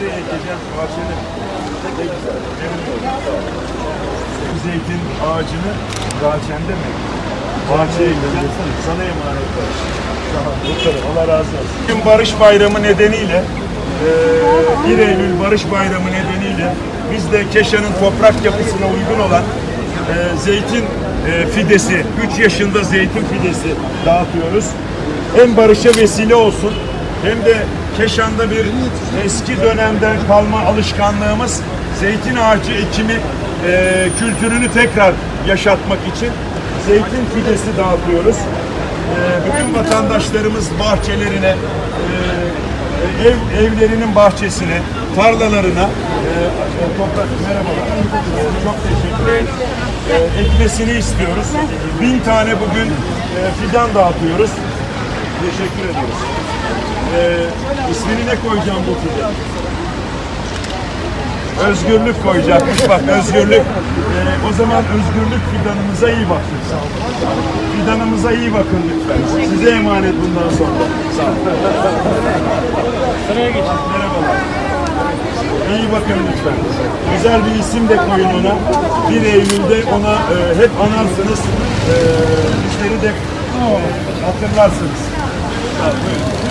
nereye. Zeytin ağacını bahçende mi? Bahçeye ekeceğiz. Sana emanet var. Tamam. Allah razı olsun. Bugün Barış Bayramı nedeniyle eee 1 Eylül Barış Bayramı nedeniyle biz de Keşan'ın toprak yapısına uygun olan zeytin fidesi, 3 yaşında zeytin fidesi dağıtıyoruz. Hem barışa vesile olsun hem de Keşan'da bir eski dönemden kalma alışkanlığımız zeytin ağacı ekimi eee, kültürünü tekrar yaşatmak için zeytin fidesi dağıtıyoruz. Eee, bütün vatandaşlarımız bahçelerine, eee, ev evlerinin bahçesine, tarlalarına eee, toprak merhabalar. Çok teşekkür ederim. Eee, ekmesini istiyoruz. Bin tane bugün eee, fidan dağıtıyoruz. Teşekkür ediyoruz. İsmini ne koyacağım bu fidan? Özgürlük koyacakmış bak özgürlük. Ee, o zaman özgürlük fidanımıza iyi bakın. Fidanımıza iyi bakın lütfen. Size emanet bundan sonra. Sağ olun. Sıraya geçin. Merhabalar. İyi bakın lütfen. Güzel bir isim de koyun ona. 1 Eylül'de ona e, hep anarsınız. E, bizleri de e, hatırlarsınız. Olun, buyurun.